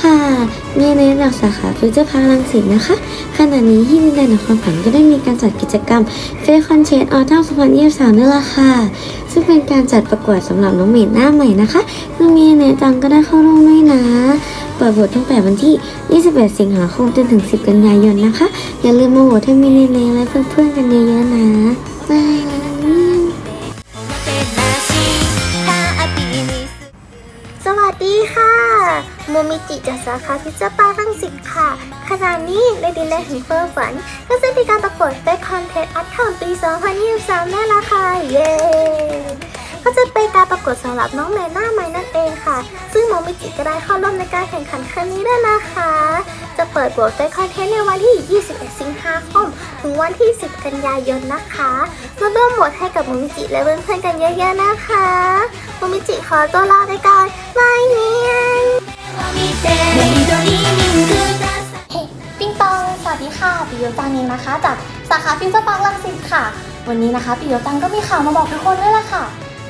ค่ะ มีในจากสาขาฟิวเจอร์พาร์ลังสิตนะคะ ขณะนี้ที่ดินแดนในความฝันก็ได้มีการจัดกิจกรรมเฟคอนเชนออทัม2023นี่แหละค่ะ ซึ่งเป็นการจัดประกวดสำหรับน้องเมดหน้าใหม่นะคะ ซึ่งมีในจังก็ได้เข้าร่วมด้วยนะ เปิดโหวตตั้งแต่วันที่ 21 สิงหาคมจนถึง 10 กันยายนนะคะ อย่าลืมมาโหวตให้มีเนๆและเพื่อนๆกันเยอะๆนะบาย มิจิจากสาขาพิจปารังสิตค่ะ ขณะนี้ในดินแดนแห่งเฟ้อฝัน ก็จะมีการประกวดเฟซคอนเทนต์อัพทอมปี 2023แน่ละค่ะ เย้ก็จะเป็นการประกวดสำหรับน้องใหม่หน้าใหม่นั่นเองค่ะ ซึ่งโมมิจิก็ได้เข้าร่วมในการแข่งขันครั้งนี้ด้วยนะคะ จะเปิดโหวตเฟคอนเทนต์ในวันที่ 21 สิงหาคม ถึงวันที่ 10 กันยายนนะคะมาร่วมโหวตให้กับโมมิจิและเพื่อนๆกันเยอะๆนะคะโมมิจิขอตัวลาไปก่อน สาขาฟิวเจอร์ปาร์คลังสิตค่ะ วันนี้นะคะปิโยจังก็มีข่าวมาบอกทุกคนด้วยล่ะค่ะ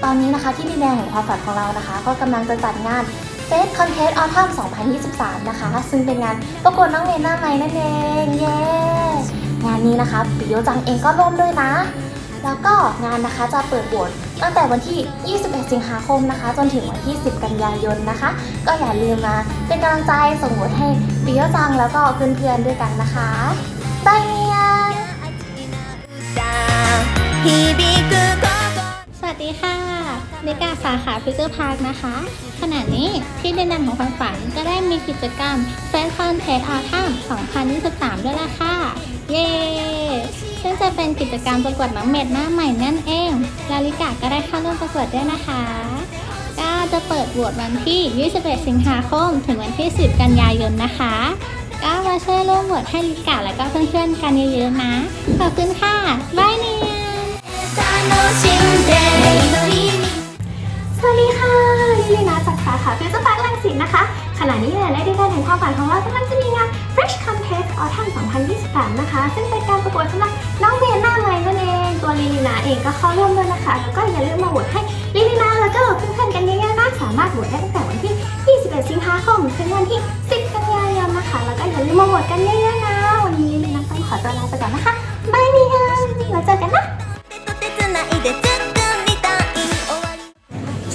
ตอนนี้นะคะที่ดินแดนแห่งความฝันของเรานะคะ ก็กำลังจะจัดงาน f a c e Contest Autumn 2023 นะคะ ซึ่งเป็นงานประกวดน้องเมนหน้าใหม่นั่นเองเย้งานนี้นะคะปิโยจังเองก็ร่วมด้วยนะ แล้วก็งานนะคะจะเปิดโหวตตั้งแต่วันที่ 21 สิงหาคมนะคะ จนถึงวันที่ 10 กันยายนนะคะ ก็อย่าลืมมาเป็นกำลังใจส่งโหวตให้ปิโยจังแล้วก็เพื่อนๆด้วยกันนะคะบายเนีย สวัสดีค่ะนิกาสาขาฟิวเจอร์พาร์คนะคะ ขณะนี้ที่ดินแดนของความฝันก็ได้มีกิจกรรมแฟนคอนเทสอาทัม2023 ด้วยล่ะค่ะ เย้ซึ่งจะเป็นกิจกรรมประกวดน้องเม็ดหน้าใหม่นั่นเอง ลาลิกาก็ได้เข้าร่วมประกวดด้วยนะคะ ก็จะเปิดโหวตวันที่ 21 สิงหาคม ถึงวันที่ 10 กันยายนนะคะ ก็มาช่วยร่วมโหวตให้ลิกาและก็เพื่อนๆกันเยอะๆนะ ขอบคุณค่ะบายเนีย สวัสดีค่ะลิลีนาจากสาขาฟิวเจอร์พาร์คลังสิตนะคะ ขณะนี้เนี่ยในดินแดนแห่งความฝันของเรากำลังจะมีงาน Fresh Contest Autumn 2023 นะคะ ซึ่งเป็นการประกวดสำหรับน้องเมนหน้าใหม่นั่นเอง ตัวลิลีนาเองก็เข้าร่วมด้วยนะคะ แล้วก็อย่าลืมมาโหวตให้ลิลีนาแล้วก็เพื่อนๆกันเยอะๆนะสามารถโหวตได้ตั้งแต่วันที่ 21 สิงหาคมถึงวันที่ 10 กันยายนนะคะ แล้วก็อย่าลืมมาโหวตกันเยอะๆนะ วันนี้ลิลีนาต้องขอตัวลาไปก่อนนะคะ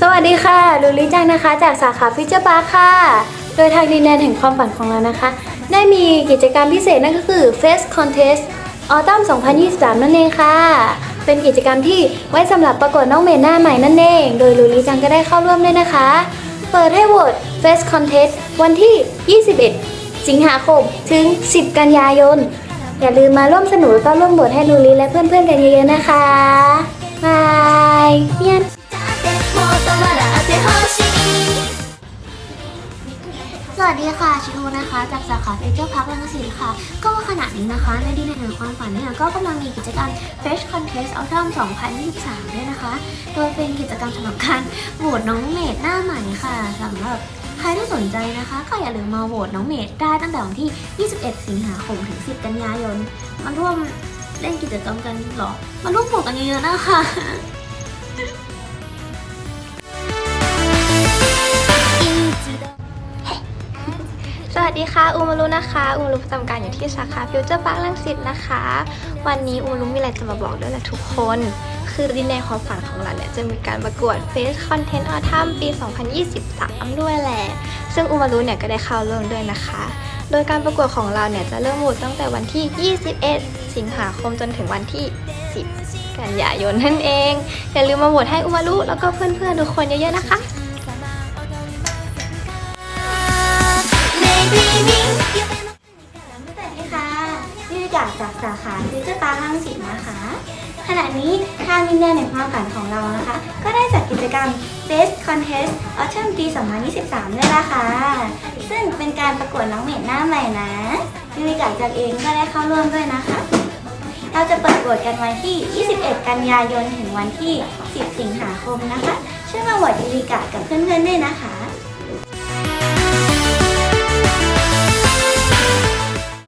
สวัสดีค่ะ ลูลิจังนะคะ จากสาขาฟิวเจอร์พาร์คค่ะ โดยทางดินแดนแห่งความฝันของเรานะคะ ได้มีกิจกรรมพิเศษนั่นก็คือ Face Contest Autumn 2023 นั่นเองค่ะ เป็นกิจกรรมที่ไว้สำหรับประกวดน้องเมนหน้าใหม่นั่นเอง โดยลูลิจังก็ได้เข้าร่วมด้วยนะคะ เปิดให้โหวต Face Contest วันที่ 21 สิงหาคมถึง 10 กันยายน อย่าลืมมาร่วมสนุกแล้วก็ร่วมโหวตให้ลูลิและเพื่อนๆกันเยอะๆนะคะบายเมียน สวัสดีค่ะ ชิโอนะคะ จากสาขาฟิวเจอร์พาร์คลังสิตค่ะ ก็ขณะนี้นะคะ ในดินแดนแห่งความฝันเนี่ยก็กำลังมีกิจกรรม Fresh Contest Autumn 2023 ด้วยนะคะ โดยเป็นกิจกรรมสำหรับการโหวตน้องเมดหน้าใหม่ค่ะสำหรับใครที่สนใจนะคะ ก็อย่าลืมมาโหวตน้องเมดได้ตั้งแต่วันที่ 21 สิงหาคมถึง 10 กันยายน มาร่วมเล่นกิจกรรมกันหรอ มาร่วมโหวตกันเยอะๆนะคะ วัสดีค่ะอูมารุนะคะอูมารุประจำการอยู่ที่สาขาฟิวเจอร์พาร์คลังสิตนะคะ วันนี้อูมารุมีอะไรจะมาบอกด้วยแหละทุกคน คือดินแดนความฝันของเราเนี่ยจะมีการประกวด Face Content Autumn ปี 2023 ด้วยแหละ ซึ่งอูมารุเนี่ยก็ได้เข้าร่วมด้วยนะคะ โดยการประกวดของเราเนี่ยจะเริ่มโหวตตั้งแต่วันที่ 21 สิงหาคมจนถึงวันที่ 10 กันยายนนั่นเอง อย่าลืมมาโหวตให้อูมารุแล้วก็เพื่อนๆทุกคนเยอะๆนะคะ สวัสดีค่ะนี่จากจากสาขาฟิวเจอร์ปาร์คลังสิตนะคะ ขณะนี้ทางดินแดนแห่งความฝันของเรานะคะ ก็ได้จัดกิจกรรม Best Contest Autumn ปี 2023 ด้วยนะคะ ซึ่งเป็นการประกวดน้องเมดหน้าใหม่นะยูริกาจากเองก็ได้เข้าร่วมด้วยนะคะ เราจะเปิดโหวตกันวันที่ 21 กันยายน ถึงวันที่ 10 สิงหาคมนะคะช่วยมาโหวตยูริกากับเพื่อนๆด้วยนะคะ